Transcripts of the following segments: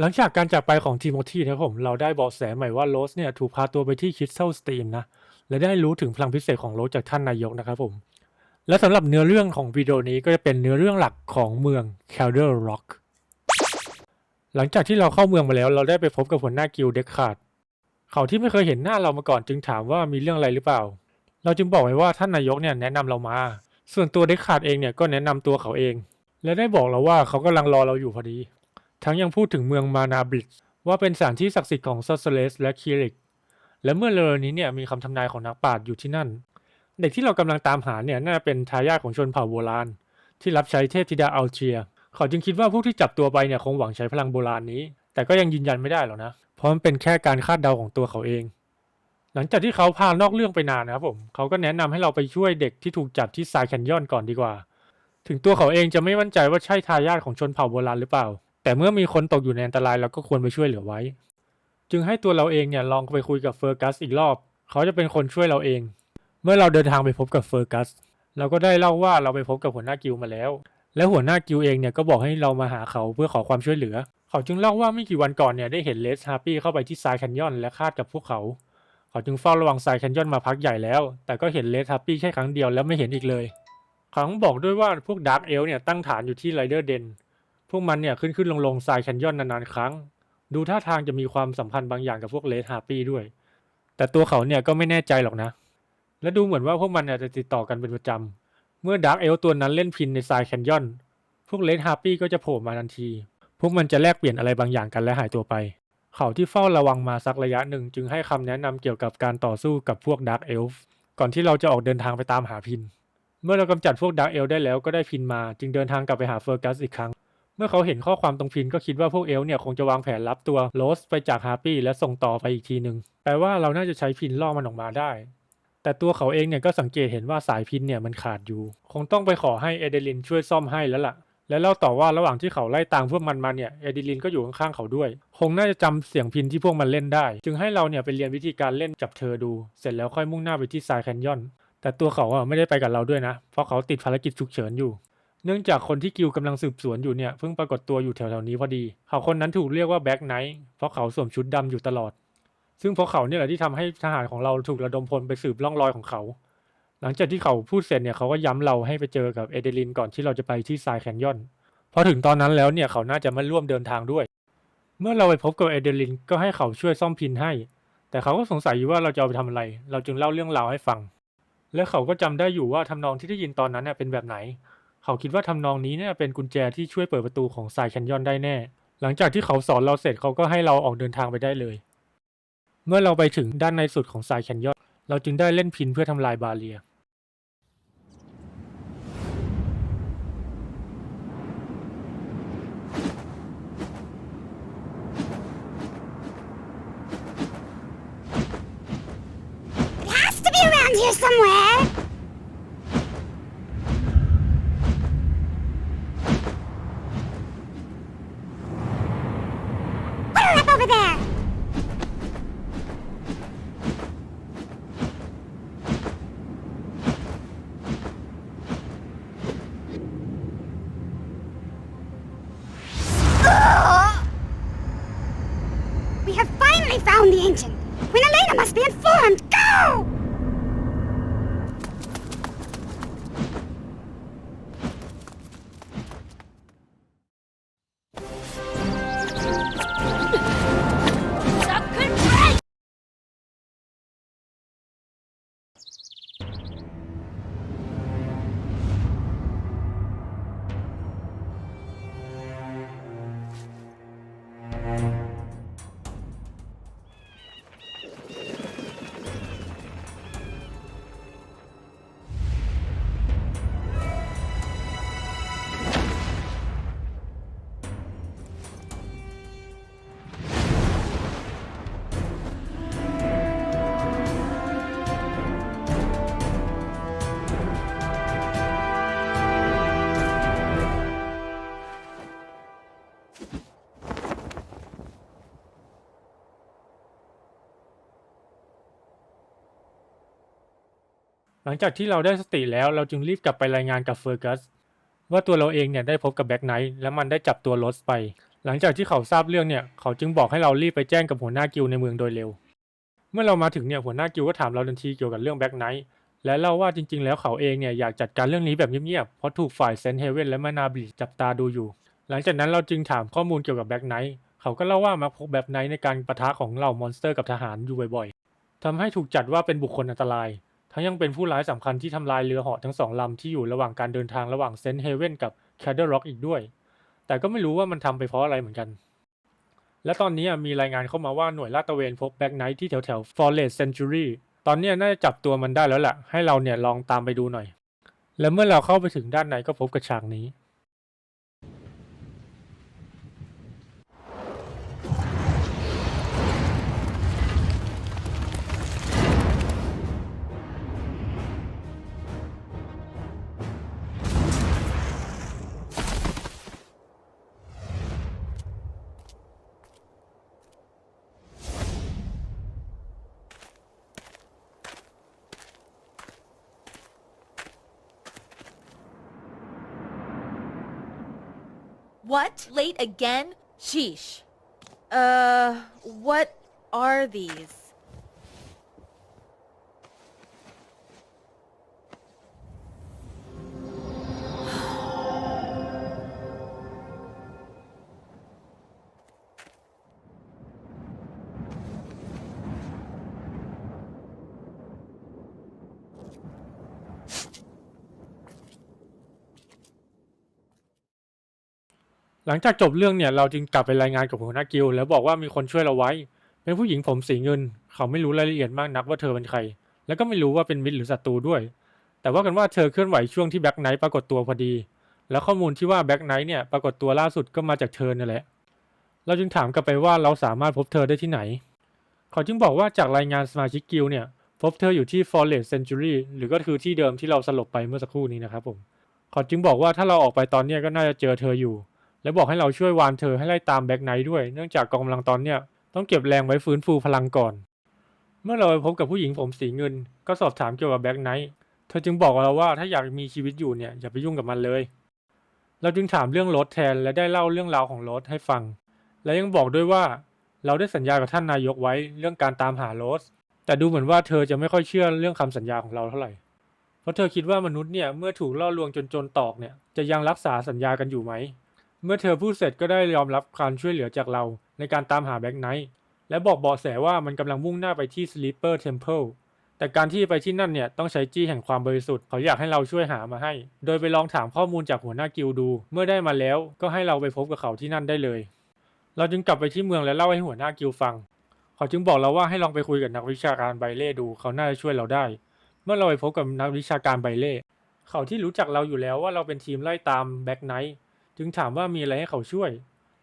หลังจากการจากไปของทีโมธีนะครับผมเราได้เบาะแสใหม่ว่าโรสเนี่ยถูกพาตัวไปที่คิสตัลสตรีมนะและได้รู้ถึงพลังพิเศษของโรสจากท่านนายกนะครับผม และสำหรับเนื้อเรื่องของวิดีโอนี้ก็จะเป็นเนื้อเรื่องหลักของเมืองแคลเดอร์ร็อกหลังจากที่เราเข้าเมืองมาแล้ว เราได้ไปพบกับหัวหน้ากิลเด็กขาดเขาที่ไม่เคยเห็นหน้าเรามาก่อนจึงถามว่ามีเรื่องอะไรหรือเปล่า เราจึงบอกไว้ว่าท่านนายกเนี่ยแนะนำเรามา ส่วนตัวเด็กขาดเองเนี่ยก็แนะนำตัวเขาเอง และได้บอกเราว่าเขากำลังรอเราอยู่พอดี ทั้งยังพูดถึงเมืองมานาบริดว่าเป็นสถานที่ศักดิ์สิทธิ์ของซอสเซเลสและคิริก และเมื่อเร็วๆนี้เนี่ยมีคำทำนายของนักปราชญ์อยู่ที่นั่น เด็กที่เรากำลังตามหาเนี่ยน่าจะเป็นทายาทของชนเผ่าโบราณ ที่รับใช้เทพธิดาอัลเจีย เขาจึงคิดว่าพวกที่จับตัวไปเนี่ยคงหวังใช้พลังโบราณนี้ แต่ก็ยังยืนยันไม่ได้หรอกนะ เพราะมันเป็นแค่การคาดเดาของตัวเขาเอง หลังจากที่เขาพานอกเรื่องไปนานนะครับผมเขาก็แนะนำให้เราไปช่วยเด็กที่ถูกจับที่ซายแคนยอนก่อนดีกว่า ถึงตัวเขาเองจะไม่มั่นใจว่าใช่ทายาทของชนเผ่าโบราณหรือเปล่า แต่เมื่อมีคนตกอยู่ในอันตรายเราก็ควรไปช่วยเหลือไว้ จึงให้ตัวเราเองเนี่ยลองไปคุยกับเฟอร์กัสอีกรอบ เขาจะเป็นคนช่วยเราเอง เมื่อเราเดินทางไปพบกับเฟอร์กัสเราก็ได้เล่าว่าเราไปพบกับหัวหน้ากิลมาแล้ว และหัวหน้ากิลเองเนี่ยก็บอกให้เรามาหาเขาเพื่อขอความช่วยเหลือ เขาจึงเล่าว่าไม่กี่วันก่อนเนี่ยได้เห็นเลสฮาร์ปี้เข้าไปที่ทรายแคนยอนและคาดกับพวกเขา เขาจึงเฝ้าระวังทรายแคนยอนมาพักใหญ่แล้ว แต่ก็เห็นเลสฮาร์ปี้แค่ครั้งเดียวแล้วไม่เห็นอีกเลย เขาบอกด้วยว่าพวกดาร์กเอลเนี่ยตั้งฐานอยู่ที่ไรเดอร์เดน พวกมันเนี่ยขึ้นขึ้นลงลงทรายแคนยอนนานๆครั้ง ดูท่าทางจะมีความสัมพันธ์บางอย่างกับพวกเลสฮาร์ปี้ด้วย แต่ตัวเขาเนี่ยก็ไม่แน่ใจหรอกนะ และดูเหมือนว่าพวกมันอาจจะติดต่อกันเป็นประจำ เมื่อดาร์กเอลตัวนั้นเล่นพินในทรายแคนยอน พวกเลสฮาร์ปี้ก็จะโผล่มาทันที พวกมันจะแลกเปลี่ยนอะไรบางอย่างกันและหายตัวไป เขาที่เฝ้าระวังมาสักระยะหนึ่งจึงให้คำแนะนำเกี่ยวกับการต่อสู้กับพวกดาร์กเอลฟ์ก่อนที่เราจะออกเดินทางไปตามหาพิน เมื่อเรากำจัดพวกดาร์กเอลได้แล้วก็ได้พินมา จึงเดินทางกลับไปหาเฟอร์กัสอีกครั้ง เมื่อเขาเห็นข้อความตรงพินก็คิดว่าพวกเอลเนี่ยคงจะวางแผนรับตัวโรสไปจากฮาร์ปี้และส่งต่อไปอีกทีหนึ่งแปลว่าเราน่าจะใช้พินล่อมันออกมาได้ แต่ตัวเขาเองเนี่ยก็สังเกตเห็นว่าสายพินเนี่ยมันขาดอยู่ คงต้องไปขอให้เอเดลินช่วยซ่อมให้แล้วล่ะ และเล่าต่อว่าระหว่างที่เขาไล่ตามพวกมันมาเนี่ยเอเดลินก็อยู่ข้างๆเขาด้วย คงน่าจะจำเสียงพินที่พวกมันเล่นได้ จึงให้เราเนี่ยไปเรียนวิธีการเล่นจับเธอดู เสร็จแล้วค่อยมุ่งหน้าไปที่ทรายแคนยอนแต่ตัวเขาอะไม่ได้ไปกับเราด้วยนะ เพราะเขาติดภารกิจฉุกเฉินอยู่ เนื่องจากคนที่กิลกำลังสืบสวนอยู่เนี่ยเพิ่งปรากฏตัวอยู่แถวๆนี้พอดี เขาคนนั้นถูกเรียกว่าแบ็กไนท์เพราะเขาสวมชุดดำอยู่ตลอด ซึ่งเพราะเขาเนี่ยแหละที่ทำให้ทหารของเราถูกระดมพลไปสืบล่องรอยของเขา หลังจากที่เขาพูดเสร็จเนี่ยเขาก็ย้ำเราให้ไปเจอกับเอเดลินก่อนที่เราจะไปที่ทรายแคนยอนพอถึงตอนนั้นแล้วเนี่ยเขาน่าจะม่ร่วมเดินทางด้วย เมื่อเราไปพบกับเอเดลินก็ให้เขาช่วยซ่อมพินให้ แต่เขาก็สงสัยอยู่ว่าเราจะเอาไปทำอะไร เราจึงเล่าเรื่องราวให้ฟัง และเขาก็จำได้อยู่ว่าทำนองที่ได้ยินตอนนั้นเนี่ยเป็นแบบไหน เขาคิดว่าทำนองนี้เนี่ยเป็นกุญแจที่ช่วยเปิดประตูของทรายแคนยอนได้แน่ หลังจากที่เขาสอนเราเสร็จเขาก็ให้เราออกเดินทางไปได้เลย เมื่อเราไปถึงด้านในสุดของทรายแคนยอน เราจึงได้เล่นพินเพื่อทำลายบาเรีย หลังจากที่เราได้สติแล้วเราจึงรีบกลับไปรายงานกับเฟอร์กัสว่าตัวเราเองเนี่ยได้พบกับแบ็กไนท์และมันได้จับตัวโรสไป หลังจากที่เขาทราบเรื่องเนี่ยเขาจึงบอกให้เรารีบไปแจ้งกับหัวหน้ากิลในเมืองโดยเร็ว เมื่อเรามาถึงเนี่ยหัวหน้ากิลก็ถามเราทันทีเกี่ยวกับเรื่องแบ็กไนท์และเล่าว่าจริงๆ แล้วเขาเองเนี่ยอยากจัดการเรื่องนี้แบบเงียบๆ เพราะถูกฝ่ายเซนเฮเว่นและมานาบลิจับตาดูอยู่ หลังจากนั้นเราจึงถามข้อมูลเกี่ยวกับแบ็กไนท์เขาก็เล่าว่ามาพบแบ็กไนท์ในการปะทะของเหล่ามอนสเตอร์กับทหารอยู่บ่อยๆทำให้ถูกจัดว่าเป็นบุคคลอันตราย ทั้งยังเป็นผู้ร้ายสำคัญที่ทำลายเรือเหาะทั้งสองลำที่อยู่ระหว่างการเดินทางระหว่างเซนเฮเวนกับแคดเดอร์ร็อกอีกด้วย แต่ก็ไม่รู้ว่ามันทำไปเพราะอะไรเหมือนกัน และตอนนี้มีรายงานเข้ามาว่าหน่วยลาดตระเวนพบแบ็กไนท์ที่แถวแถวฟอร์เรสเซนจูรี่ตอนนี้น่าจะจับตัวมันได้แล้วแหละให้เราเนี่ยลองตามไปดูหน่อย และเมื่อเราเข้าไปถึงด้านในก็พบกับฉากนี้ What? Late again? Sheesh. Uh, what are these? หลังจากจบเรื่องเนี่ยเราจึงกลับไปรายงานกับหัวหน้ากิลแล้วบอกว่ามีคนช่วยเราไว้ เป็นผู้หญิงผมสีเงิน เขาไม่รู้รายละเอียดมากนักว่าเธอเป็นใคร แล้วก็ไม่รู้ว่าเป็นมิตรหรือศัตรูด้วย แต่ว่ากันว่าเธอเคลื่อนไหวช่วงที่แบ็กไนท์ปรากฏตัวพอดี แล้วข้อมูลที่ว่าแบ็กไนท์เนี่ยปรากฏตัวล่าสุดก็มาจากเธอเนั่นแหละ เราจึงถามกลับไปว่าเราสามารถพบเธอได้ที่ไหน เขาจึงบอกว่าจากรายงานสมาชิกกิลเนี่ยพบเธออยู่ที่ Forest Century หรือก็คือที่เดิมที่เราสลบไปเมื่อสักครู่นี้นะครับผม เขาจึงบอกว่าถ้าเราออกไปตอนนี้ก็น่าจะเจอเธออยู่ และบอกให้เราช่วยวานเธอให้ไล่ตามแบ็กไนท์ด้วย เนื่องจากกองกำลังตอนเนี้ยต้องเก็บแรงไว้ฟื้นฟูพลังก่อน เมื่อเราไปพบกับผู้หญิงผมสีเงิน ก็สอบถามเกี่ยวกับแบ็กไนท์เธอจึงบอกกับเราว่าถ้าอยากมีชีวิตอยู่เนี่ยอย่าไปยุ่งกับมันเลย เราจึงถามเรื่องรถแทนและได้เล่าเรื่องราวของรถให้ฟัง และยังบอกด้วยว่าเราได้สัญญากับท่านนายกไว้เรื่องการตามหาโรสแต่ดูเหมือนว่าเธอจะไม่ค่อยเชื่อเรื่องคำสัญญาของเราเท่าไหร่ เพราะเธอคิดว่ามนุษย์เนี่ยเมื่อถูกล่อลวงจนจนตอกเนี่ยจะยังรักษาสัญญากันอยู่ไหม เมื่อเธอพูดเสร็จก็ได้ยอมรับการช่วยเหลือจากเราในการตามหาแบ็กไนท์และบอกเบาะแสว่ามันกำลังมุ่งหน้าไปที่ Sleeper Temple แต่การที่ไปที่นั่นเนี่ยต้องใช้จี้แห่งความบริสุทธิ์เขาอยากให้เราช่วยหามาให้ โดยไปลองถามข้อมูลจากหัวหน้ากิลดู เมื่อได้มาแล้วก็ให้เราไปพบกับเขาที่นั่นได้เลย เราจึงกลับไปที่เมืองและเล่าให้หัวหน้ากิลฟัง เขาจึงบอกเราว่าให้ลองไปคุยกับนักวิชาการไบเล่ดู เขาน่าจะช่วยเราได้ เมื่อเราไปพบกับนักวิชาการไบเล่เขาที่รู้จักเราอยู่แล้วว่าเราเป็นทีมไล่ตามแบ็กไนท์ จึงถามว่ามีอะไรให้เขาช่วย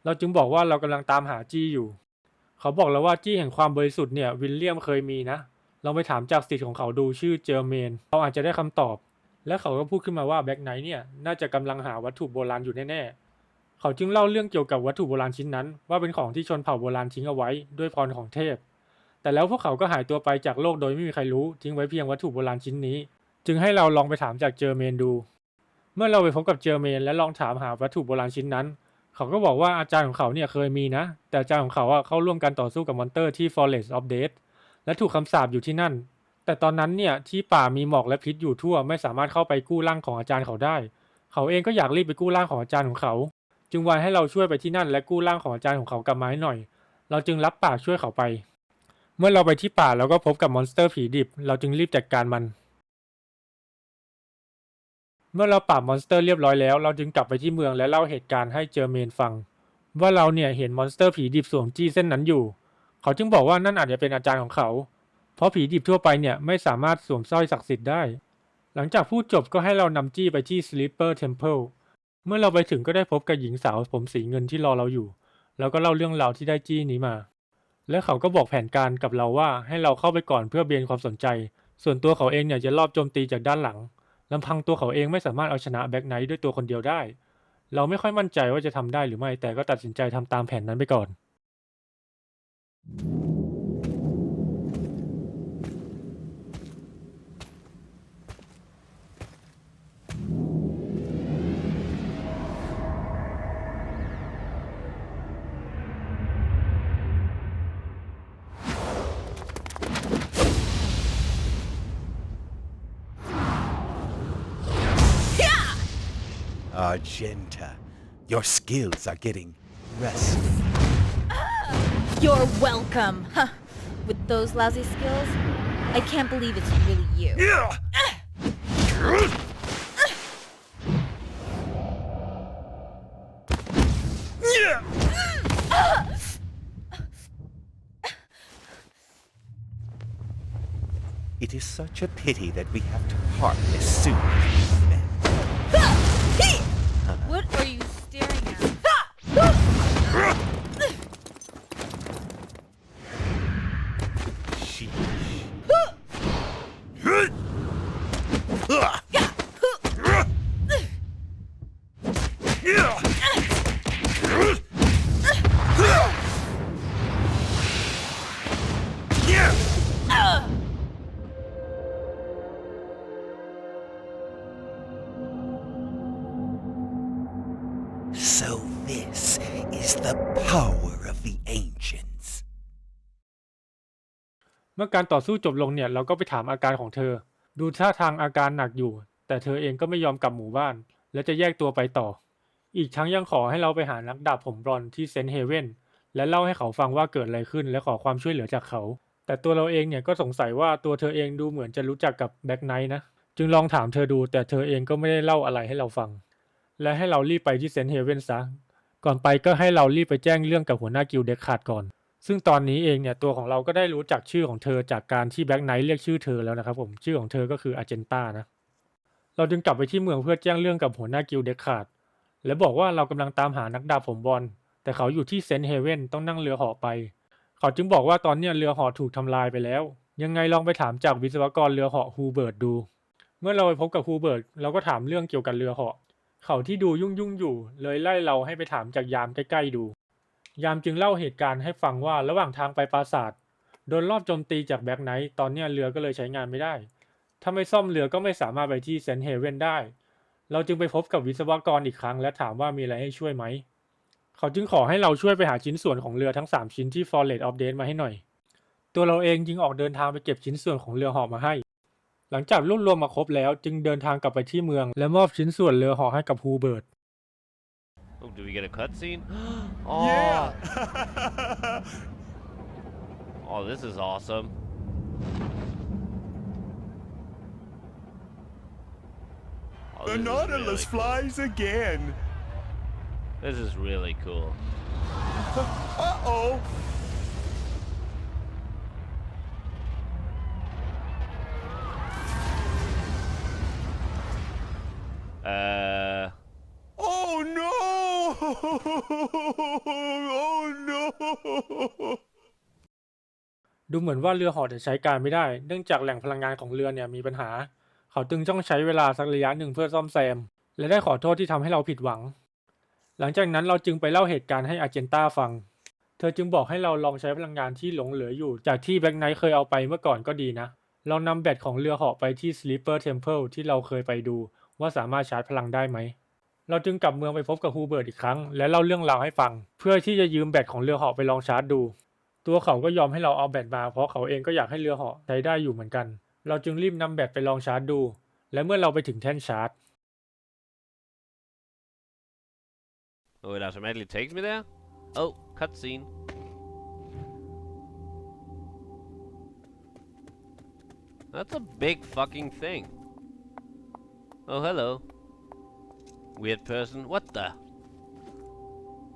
เราจึงบอกว่าเรากำลังตามหาจี้อยู่ เขาบอกเราว่าจี้แห่งความบริสุทธิ์เนี่ยวิลเลียมเคยมีนะลองไปถามจากสิทธิ์ของเขาดูชื่อเจอร์เมนเขาอาจจะได้คำตอบ และเขาก็พูดขึ้นมาว่าแบ็กไนท์เนี่ยน่าจะกำลังหาวัตถุโบราณอยู่แน่ๆ เขาจึงเล่าเรื่องเกี่ยวกับวัตถุโบราณชิ้นนั้น ว่าเป็นของที่ชนเผ่าโบราณทิ้งเอาไว้ด้วยพรของเทพ แต่แล้วพวกเขาก็หายตัวไปจากโลกโดยไม่มีใครรู้ทิ้งไว้เพียงวัตถุโบราณชิ้นนี้ จึงให้เราลองไปถามจากเจอร์เมนดู มื่อเราไปพบกับเจอเมน และลองถามหาวัตถุโบราณชิ้นนั้น เขาก็บอกว่าอาจารย์ของเขาเนี่ยเคยมีนะ แต่อาจารย์ของเขาอะเข้าร่วมการต่อสู้กับมอนเตอร์ที่ Forest of Death และถูกคำสาปอยู่ที่นั่น แต่ตอนนั้นเนี่ยที่ป่ามีหมอกและพิษอยู่ทั่ว ไม่สามารถเข้าไปกู้ร่างของอาจารย์เขาได้ เขาเองก็อยากรีบไปกู้ร่างของอาจารย์ของเขา จึงวานให้เราช่วยไปที่นั่น และกู้ร่างของอาจารย์ของเขากลับมาให้หน่อย เราจึงรับปากช่วยเขาไป เมื่อเราไปที่ป่าแล้วก็พบกับมอนสเตอร์ผีดิบ เราจึงรีบจัดการมัน เมื่อเราปราบมอนสเตอร์เรียบร้อยแล้ว เราจึงกลับไปที่เมืองและเล่าเหตุการณ์ให้เจอเมนฟัง ว่าเราเนี่ยเห็นมอนสเตอร์ผีดิบสวมจี้เส้นนั้นอยู่ เขาจึงบอกว่านั่นอาจจะเป็นอาจารย์ของเขา เพราะผีดิบทั่วไปเนี่ยไม่สามารถสวมสร้อยศักดิ์สิทธิ์ได้ หลังจากพูดจบก็ให้เรานำจี้ไปที่ Sleeper Temple เมื่อเราไปถึงก็ได้พบกับหญิงสาวผมสีเงินที่รอเราอยู่ แล้วก็เล่าเรื่องราวที่ได้จี้นี้มา และเขาก็บอกแผนการกับเราว่าให้เราเข้าไปก่อนเพื่อเบนความสนใจ ส่วนตัวเขาเองเนี่ยจะรอบโจมตีจากด้านหลัง ลำพังตัวเขาเองไม่สามารถเอาชนะแบ็กไนท์ด้วยตัวคนเดียวได้ เราไม่ค่อยมั่นใจว่าจะทำได้หรือไม่ แต่ก็ตัดสินใจทำตามแผนนั้นไปก่อน Argenta. Your skills are getting rusty. Ah! You're welcome. Huh. With those lousy skills, I can't believe it's really you. Yeah. It is such a pity that we have to part as soon as So this is the power of the ancients. เมื่อการต่อสู้จบลงเนี่ย เราก็ไปถามอาการของเธอ ดูท่าทางอาการหนักอยู่ แต่เธอเองก็ไม่ยอมกลับหมู่บ้าน และจะแยกตัวไปต่อ อีกทั้งยังขอให้เราไปหานักดาบผมบรอนที่เซนต์เฮเว่นและเล่าให้เขาฟังว่าเกิดอะไรขึ้นและขอความช่วยเหลือจากเขา แต่ตัวเราเองเนี่ยก็สงสัยว่าตัวเธอเองดูเหมือนจะรู้จักกับแบ็กไนท์นะ จึงลองถามเธอดูแต่เธอเองก็ไม่ได้เล่าอะไรให้เราฟัง และให้เรารีบไปที่เซนต์เฮเว่นซะ ก่อนไปก็ให้เรารีบไปแจ้งเรื่องกับหัวหน้ากิลด์เด็กขาดก่อน ซึ่งตอนนี้เองเนี่ยตัวของเราก็ได้รู้จักชื่อของเธอจากการที่แบ็กไนท์เรียกชื่อเธอแล้วนะครับผมชื่อของเธอก็คืออาเจนตานะเราจึงกลับไปที่เมืองเพื่อแจ้งเรื่องกับหัวหน้ากิลเด็กขาดและบอกว่าเรากำลังตามหานักดาบผมบอลแต่เขาอยู่ที่เซนต์เฮเวนต้องนั่งเรือเหาะไป เขาจึงบอกว่าตอนนี้เรือเหาะถูกทำลายไปแล้ว ยังไงลองไปถามจากวิศวกรเรือเหาะฮูเบิร์ตดู เมื่อเราไปพบกับฮูเบิร์ตเราก็ถามเรื่องเกี่ยวกับเรือเหาะเขาที่ดูยุ่งยุ่งอยู่ เลยไล่เราให้ไปถามจากยามใกล้ๆดู ยามจึงเล่าเหตุการณ์ให้ฟังว่าระหว่างทางไปปราสาทโดนรอบโจมตีจากแบ็กไนท์ตอนเนี้ยเรือก็เลยใช้งานไม่ได้ ถ้าไม่ซ่อมเรือก็ไม่สามารถไปที่เซนต์เฮเว่นได้ เราจึงไปพบกับวิศวกรอีกครั้ง และถามว่ามีอะไรให้ช่วยไหม เขาจึงขอให้เราช่วยไปหาชิ้นส่วนของเรือทั้ง 3 ชิ้นที่ Forest of Death มาให้หน่อย ตัวเราเองจึงออกเดินทางไปเก็บชิ้นส่วนของเรือหาะมาให้ หลังจากรวบรวมมาครบแล้ว จึงเดินทางกลับไปที่เมือง และมอบชิ้นส่วนเรือหาะให้กับฮูเบิร์ต do we get a cutscene? oh, Yeah. oh, this is awesome. Oh, the Nautilus really cool. flies again. This is really cool. Uh oh. Uh, Oh no! Oh no! ดูเหมือนว่าเรือเหาะจะใช้การไม่ได้ เนื่องจากแหล่งพลังงานของเรือเนี่ยมีปัญหา เขาจึงต้องใช้เวลาสักระยะหนึ่งเพื่อซ่อมแซม และได้ขอโทษที่ทำให้เราผิดหวัง หลังจากนั้นเราจึงไปเล่าเหตุการณ์ให้อาเจนต้าฟัง เธอจึงบอกให้เราลองใช้พลังงานที่หลงเหลืออยู่ จากที่แบ็กไนท์เคยเอาไปเมื่อก่อนก็ดีนะลองนำแบตของเรือเหาะไปที่ Sleeper Temple ที่เราเคยไปดู ว่าสามารถชาร์จพลังได้ไหม เราจึงกลับเมืองไปพบกับฮูเบิร์ตอีกครั้ง และเล่าเรื่องราวให้ฟัง เพื่อที่จะยืมแบตของเรือเหาะไปลองชาร์จดู ตัวเขาก็ยอมให้เราเอาแบตมาเพราะเขาเองก็อยากให้เรือเหาะใช้ได้อยู่เหมือนกัน เราจึงรีบนำแบตไปลองชาร์จดู และเมื่อเราไปถึงแท่นชาร์จ oh, it automatically takes me there? Oh, cutscene. That's a big fucking thing. Oh, hello. Weird person. What the?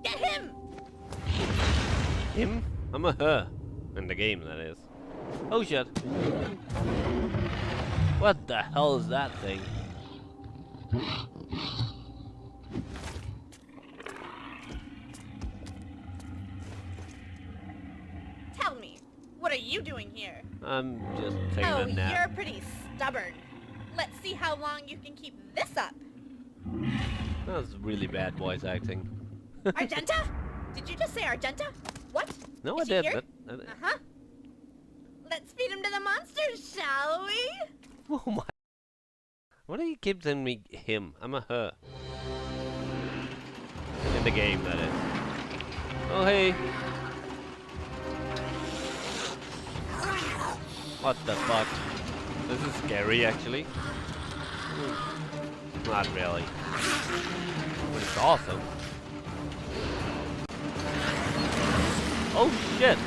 Get him! Him? I'm a her. In the game, that is. Oh shit. What the hell is that thing? Tell me, what are you doing here? I'm just taking oh, a nap. you're pretty stubborn. Let's see how long you can keep this up. That was really bad voice acting. Argenta? Did you just say Argenta? What? No, Is I did, here? but... uh, Uh huh. Let's feed him to the monsters, shall we? Oh my... What do you keep telling me him? I'm a her. In the game, that is. Oh, hey. What the fuck? This is scary, actually. Not really. But it's awesome. Oh shit!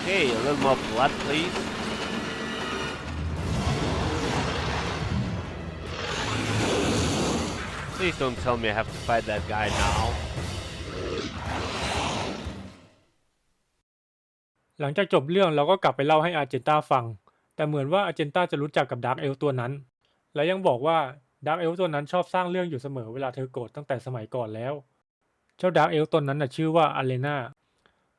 Okay, a little more blood, please. Please don't tell me I have to fight that guy now. หลังจากจบเรื่องเราก็กลับไปเล่าให้อาร์เจนต้าฟัง แต่เหมือนว่าอาร์เจนต้าจะรู้จักกับดาร์กเอลตัวนั้น และยังบอกว่าดาร์กเอลตัวนั้นชอบสร้างเรื่องอยู่เสมอเวลาเธอโกรธตั้งแต่สมัยก่อนแล้ว เจ้าดาร์กเอลตัวนั้นน่ะชื่อว่าอาเลนา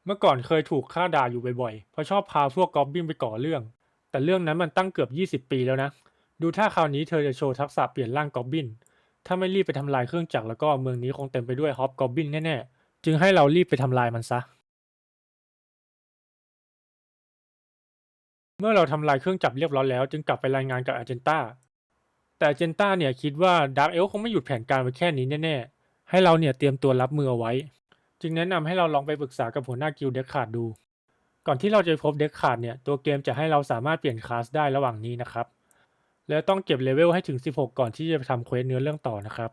เมื่อก่อนเคยถูกฆ่าด่าอยู่บ่อยๆ เพราะชอบพาพวกกอบบินไปก่อเรื่อง แต่เรื่องนั้นมันตั้งเกือบ 20 ปีแล้วนะ ดูท่าคราวนี้เธอจะโชว์ทักษะเปลี่ยนร่างกอบบิน ถ้าไม่รีบไปทำลายเครื่องจักรแล้วก็เมืองนี้คงเต็มไปด้วยฮอปกอบบินแน่ๆ จึงให้เรารีบไปทำลายมันซะ เมื่อเราทำลายเครื่องจับเรียบร้อยแล้วจึงกลับไปรายงานกับอารเจนตา แต่เจนตาเนี่ยคิดว่าดาร์กเอลคงไม่หยุดแผนการไว้แค่นี้แน่ๆ ให้เราเนี่ยเตรียมตัวรับมือเอาไว้ จึงแนะนำให้เราลองไปปรึกษากับหัวหน้ากิลด์เด็กขาดดู ก่อนที่เราจะพบเด็กขาดเนี่ยตัวเกมจะให้เราสามารถเปลี่ยนคลาสได้ระหว่างนี้นะครับ แล้วต้องเก็บเลเวลให้ถึง 16 ก่อนที่จะไปทำเควสเนื้อเรื่องต่อนะครับ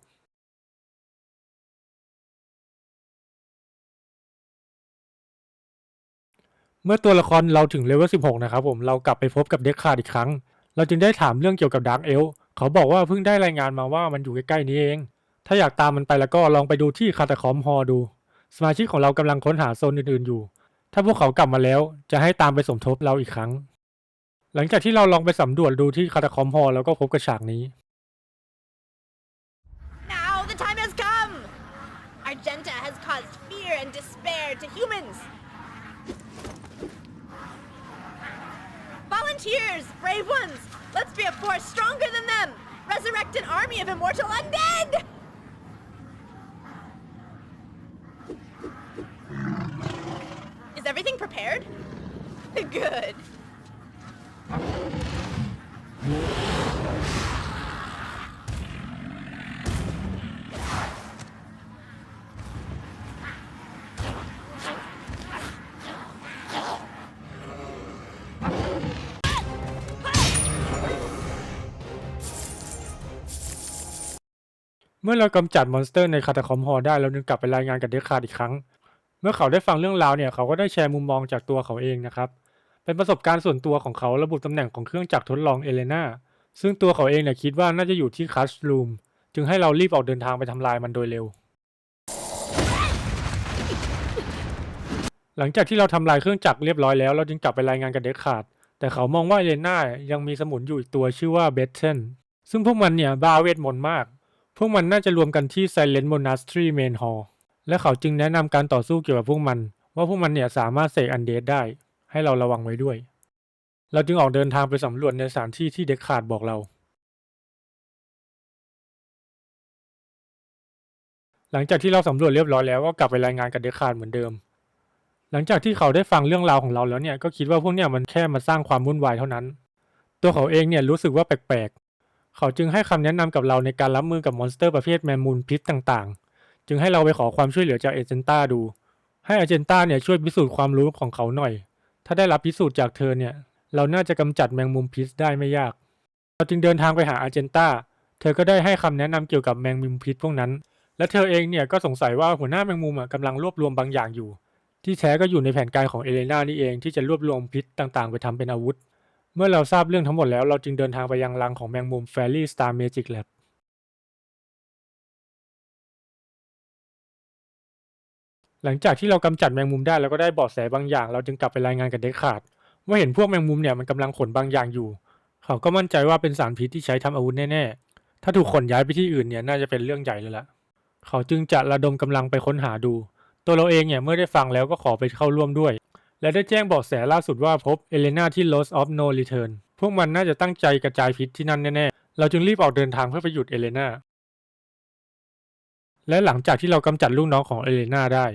เมื่อตัวละครเราถึงเลเวล 16 นะครับผม เรากลับไปพบกับเด็กขาดอีกครั้ง เราจึงได้ถามเรื่องเกี่ยวกับดาร์กเอล เขาบอกว่าเพิ่งได้รายงานมาว่ามันอยู่ใกล้ๆนี้เอง ถ้าอยากตามมันไปแล้วก็ลองไปดูที่คาตาคอมฮอดู สมาชิกของเรากำลังค้นหาโซนอื่นๆอยู่ ถ้าพวกเขากลับมาแล้วจะให้ตามไปสมทบเราอีกครั้ง หลังจากที่เราลองไปสำรวจดูที่คาตาคอมฮอแล้วก็พบกับฉากนี้ Now the time has come! Argenta has caused fear and despair to humans. Volunteers, brave ones, let's be a force stronger than them! Resurrect an army of immortal undead! Is everything prepared? Good. เมื่อเรากำจัดมอนสเตอร์ในคาตาคอมฮอลได้เราจึงกลับไปรายงานกับเดคาร์ดอีกครั้ง เมื่อเขาได้ฟังเรื่องราวเนี่ยเขาก็ได้แชร์มุมมองจากตัวเขาเองนะครับ เป็นประสบการณ์ส่วนตัวของเขาระบุตำแหน่งของเครื่องจักรทดลองเอเลนาซึ่งตัวเขาเองเนี่ยคิดว่าน่าจะอยู่ที่คัสรูมจึงให้เรารีบออกเดินทางไปทำลายมันโดยเร็ว หลังจากที่เราทำลายเครื่องจักรเรียบร้อยแล้ว เราจึงกลับไปรายงานกับเดคาร์ดแต่เขามองว่าเอเลนายังมีสมุนอยู่อีกตัวชื่อว่าเบสเทนซึ่งพวกมันเนี่ยบ้าเวทมนต์มาก พวกมันน่าจะรวมกันที่ Silent Monastery Main Hall และเขาจึงแนะนำการต่อสู้เกี่ยวกับพวกมัน ว่าพวกมันเนี่ยสามารถเสกอันเดดได้ ให้เราระวังไว้ด้วย เราจึงออกเดินทางไปสำรวจในสถานที่ที่เด็กขาดบอกเรา หลังจากที่เราสำรวจเรียบร้อยแล้วก็กลับไปรายงานกับเด็กขาดเหมือนเดิม หลังจากที่เขาได้ฟังเรื่องราวของเราแล้วเนี่ยก็คิดว่าพวกเนี่ยมันแค่มาสร้างความวุ่นวายเท่านั้น ตัวเขาเองเนี่ยรู้สึกว่าแปลก เขาจึงให้คำแนะนำกับเราในการรับมือกับมอนสเตอร์ประเภทแมมมูนพิษต่างๆ จึงให้เราไปขอความช่วยเหลือจากเอเจนต้าดู ให้เอเจนต้าเนี่ยช่วยพิสูจน์ความรู้ของเขาหน่อย ถ้าได้รับพิสูจน์จากเธอเนี่ย เราน่าจะกำจัดแมงมุมพิษได้ไม่ยาก เราจึงเดินทางไปหาอาเจนต้า เธอก็ได้ให้คำแนะนำเกี่ยวกับแมงมุมพิษพวกนั้น และเธอเองเนี่ยก็สงสัยว่าหัวหน้าแมงมุมอะกำลังรวบรวมบางอย่างอยู่ ที่แท้ก็อยู่ในแผนการของเอเลนานี่เองที่จะรวบรวมพิษต่างๆ ไปทำเป็นอาวุธ เมื่อเราทราบเรื่องทั้งหมดแล้วเราจึงเดินทางไปยังรังของแมงมุม Fairy Star Magic Lab หลังจากที่เรากำจัดแมงมุมได้แล้วก็ได้เบาะแสบางอย่าง เราจึงกลับไปรายงานกับเด็กขาดว่าเห็นพวกแมงมุมเนี่ยมันกำลังขนบางอย่างอยู่ เขาก็มั่นใจว่าเป็นสารพิษที่ใช้ทำอาวุธแน่ๆ ถ้าถูกขนย้ายไปที่อื่นเนี่ยน่าจะเป็นเรื่องใหญ่เลยล่ะเขาจึงจะระดมกำลังไปค้นหาดู ตัวเราเองเนี่ยเมื่อได้ฟังแล้วก็ขอไปเข้าร่วมด้วย และได้แจ้งบอกแสล่าสุดว่าพบเอเลนาที่ Lost of No Return พวกมันน่าจะตั้งใจกระจายพิษที่นั่นแน่ๆ เราจึงรีบออกเดินทางเพื่อไปหยุดเอเลนาและหลังจากที่เรากำจัดลูกน้องของเอเลนาได้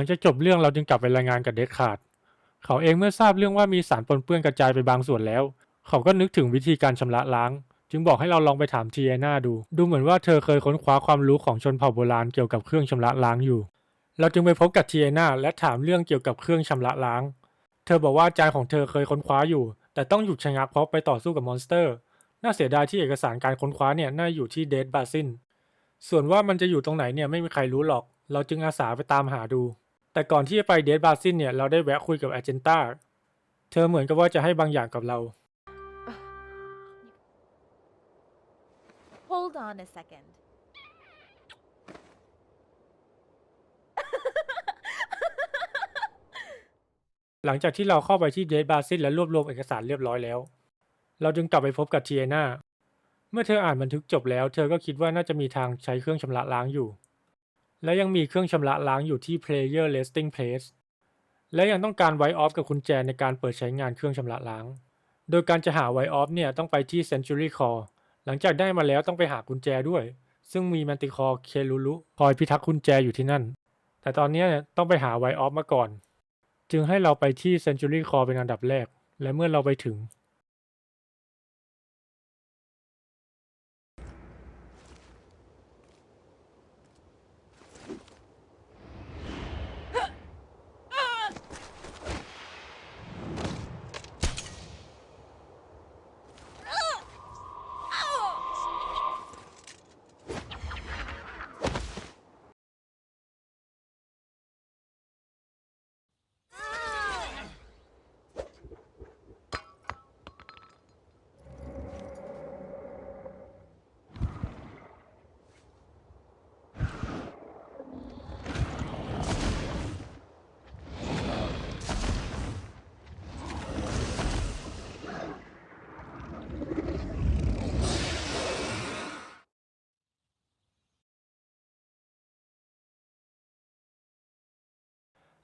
ลังจากจบเรื่องเราจึงกลับไปรายงานกับเดดขาด เขาเองเมื่อทราบเรื่องว่ามีสารปนเปื้อนกระจายไปบางส่วนแล้ว เขาก็นึกถึงวิธีการชำระล้าง จึงบอกให้เราลองไปถามทีเอนาดู ดูเหมือนว่าเธอเคยค้นคว้าความรู้ของชนเผ่าโบราณเกี่ยวกับเครื่องชำระล้างอยู่ เราจึงไปพบกับทีเอนาและถามเรื่องเกี่ยวกับเครื่องชำระล้าง เธอบอกว่าอาจารย์ของเธอเคยค้นคว้าอยู่ แต่ต้องหยุดชะงักเพราะไปต่อสู้กับมอนสเตอร์ น่าเสียดายที่เอกสารการค้นคว้าเนี่ยน่าอยู่ที่เดดบาซินส่วนว่ามันจะอยู่ตรงไหนเนี่ยไม่มีใครรู้หรอก เราจึงอาสาไปตามหาดู แต่ก่อนที่จะไปเดดบาซินเนี่ยเราได้แวะคุยกับแอเจนตาเธอเหมือนกับว่าจะให้บางอย่างกับเรา Hold on a second. หลังจากที่เราเข้าไปที่เดดบาซินและรวบรวมเอกสารเรียบร้อยแล้ว เราจึงกลับไปพบกับทีเอนาเมื่อเธออ่านบันทึกจบแล้ว เธอก็คิดว่าน่าจะมีทางใช้เครื่องชำระล้างอยู่ และยังมีเครื่องชำระล้างอยู่ที่ Player Resting Place และยังต้องการไวออฟกับกุญแจในการเปิดใช้งานเครื่องชำระล้าง โดยการจะหาไวออฟเนี่ยต้องไปที่ Century Core หลังจากได้มาแล้วต้องไปหากุญแจด้วย ซึ่งมี Manticore เคลูลุคอยพิทักษ์กุญแจอยู่ที่นั่น แต่ตอนนี้ต้องไปหาไวออฟมาก่อน จึงให้เราไปที่ Century Core เป็นอันดับแรก และเมื่อเราไปถึง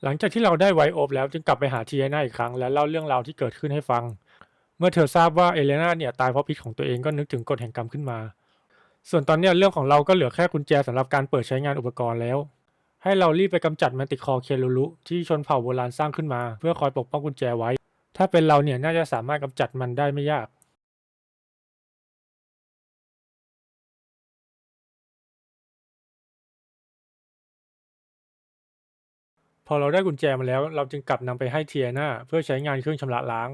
หลังจากที่เราได้ไวโอบแล้วจึงกลับไปหาทีเอนาอีกครั้งและเล่าเรื่องราวที่เกิดขึ้นให้ฟัง เมื่อเธอทราบว่าเอเลนาเนี่ยตายเพราะพิษของตัวเองก็นึกถึงกฎแห่งกรรมขึ้นมา ส่วนตอนนี้เรื่องของเราก็เหลือแค่กุญแจสำหรับการเปิดใช้งานอุปกรณ์แล้ว ให้เรารีบไปกำจัดแมนติคอเคลูลุที่ชนเผ่าโบราณสร้างขึ้นมา เพื่อคอยปกป้องกุญแจไว้ ถ้าเป็นเราเนี่ยน่าจะสามารถกำจัดมันได้ไม่ยาก พอเราได้กุญแจมาแล้ว เราจึงกลับนำไปให้เทียนาเพื่อใช้งานเครื่องชำระล้าง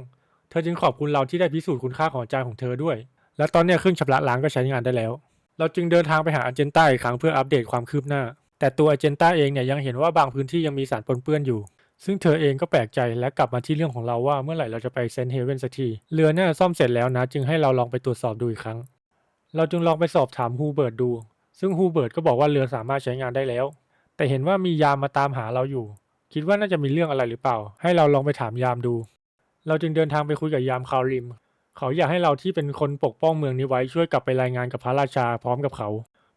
เธอจึงขอบคุณเราที่ได้พิสูจน์คุณค่าของจารย์ของเธอด้วย และตอนนี้เครื่องชำระล้างก็ใช้งานได้แล้ว เราจึงเดินทางไปหาอาเจนต้าอีกครั้งเพื่ออัปเดตความคืบหน้า แต่ตัวอาเจนต้าเองเนี่ยยังเห็นว่าบางพื้นที่ยังมีสารปนเปื้อนอยู่ ซึ่งเธอเองก็แปลกใจและกลับมาที่เรื่องของเราว่าเมื่อไหร่เราจะไปเซนต์เฮเวนสักที เรือน่าจะซ่อมเสร็จแล้วนะ จึงให้เราลองไปตรวจสอบดูอีกครั้ง เราจึงลองไปสอบถามฮูเบิร์ตดู ซึ่งฮูเบิร์ตก็บอกว่าเรือสามารถใช้งานได้แล้ว แต่เห็นว่ามียามมาตามหาเราอยู่ คิดว่าน่าจะมีเรื่องอะไรหรือเปล่า ให้เราลองไปถามยามดู เราจึงเดินทางไปคุยกับยามคาริม เขาอยากให้เราที่เป็นคนปกป้องเมืองนี้ไว้ช่วยกลับไปรายงานกับพระราชาพร้อมกับเขา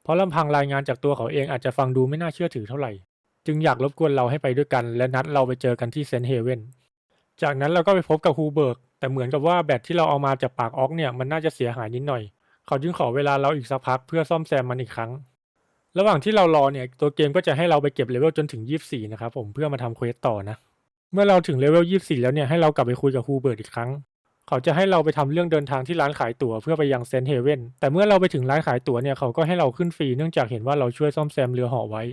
เพราะลำพังรายงานจากตัวเขาเองอาจจะฟังดูไม่น่าเชื่อถือเท่าไหร่ จึงอยากรบกวนเราให้ไปด้วยกัน และนัดเราไปเจอกันที่เซนเฮเวนจากนั้นเราก็ไปพบกับฮูเบิร์กแต่เหมือนกับว่าแบตที่เราเอามาจากปากออกเนี่ยมันน่าจะเสียหายนิดหน่อย เขาจึงขอเวลาเราอีกสักพักเพื่อซ่อมแซมมันอีกครั้ง ระหว่างที่เรารอเนี่ยตัวเกมก็จะให้เราไปเก็บเลเวลจนถึง 24 นะครับผมเพื่อมาทำเควสต่อนะ เมื่อเราถึงเลเวล 24 แล้วเนี่ยให้เรากลับไปคุยกับฮูเบิร์ตอีกครั้ง เขาจะให้เราไปทำเรื่องเดินทางที่ร้านขายตั๋วเพื่อไปยังเซนเฮเว่นแต่เมื่อเราไปถึงร้านขายตั๋วเนี่ยเขาก็ให้เราขึ้นฟรีเนื่องจากเห็นว่าเราช่วยซ่อมแซมเรือหอไว้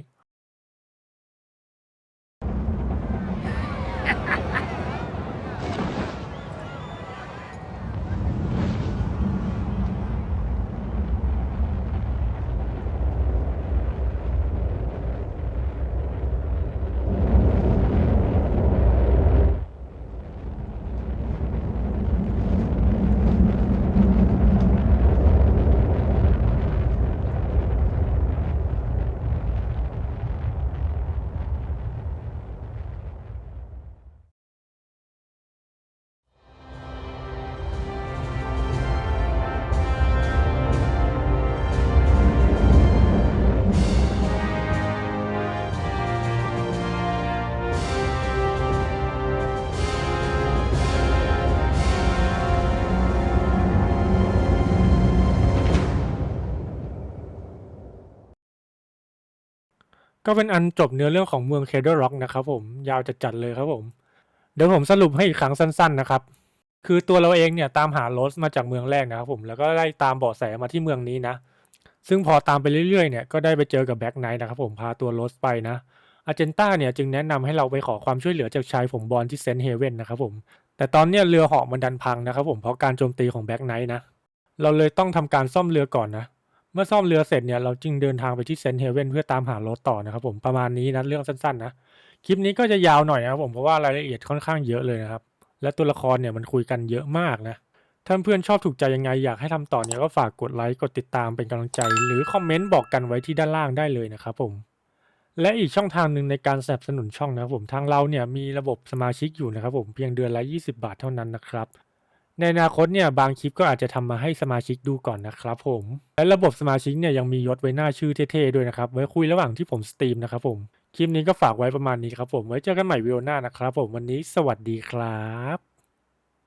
ก็เป็นอันจบเนื้อเรื่องของเมืองเคเดอร์ร็อกนะครับผมยาวจัดๆเลยครับผม เดี๋ยวผมสรุปให้อีกครั้งสั้นๆนะครับ คือตัวเราเองเนี่ยตามหาโรสมาจากเมืองแรกนะครับผมแล้วก็ได้ตามเบาะแสมาที่เมืองนี้นะ ซึ่งพอตามไปเรื่อยๆเนี่ยก็ได้ไปเจอกับแบ็กไนท์นะครับผมพาตัวโรสไปนะอาเจนต้าเนี่ยจึงแนะนำให้เราไปขอความช่วยเหลือจากชายผมบอลที่เซนต์เฮเว่นนะครับผมแต่ตอนเนี้ยเรือเหาะมันดันพังนะครับผมเพราะการโจมตีของแบ็กไนท์นะเราเลยต้องทำการซ่อมเรือก่อนนะ เมื่อซ่อมเรือเสร็จเนี่ยเราจึงเดินทางไปที่เซนต์เฮเว่นเพื่อตามหารสต่อนะครับผมประมาณนี้นะเรื่องสั้นๆนะคลิปนี้ก็จะยาวหน่อยนะครับผมเพราะว่ารายละเอียดค่อนข้างเยอะเลยนะครับ และตัวละครเนี่ยมันคุยกันเยอะมากนะถ้าเพื่อนชอบถูกใจยังไงอยากให้ทำต่อเนี่ยก็ฝากกดไลค์กดติดตามเป็นกำลังใจ หรือคอมเมนต์บอกกันไว้ที่ด้านล่างได้เลยนะครับผมและอีกช่องทางหนึ่งในการสนับสนุนช่องนะครับผมทางเราเนี่ยมีระบบสมาชิกอยู่นะครับผมเพียงเดือนละ 20 บาทเท่านั้นนะครับ ในอนาคตเนี่ยบางคลิปก็อาจจะทำมาให้สมาชิกดูก่อนนะครับผม และระบบสมาชิกเนี่ยยังมียศไว้หน้าชื่อเท่ๆด้วยนะครับ ไว้คุยระหว่างที่ผมสตรีมนะครับผมคลิปนี้ก็ฝากไว้ประมาณนี้ครับผม ไว้เจอกันใหม่วิดีโอหน้านะครับผมวันนี้สวัสดีครับ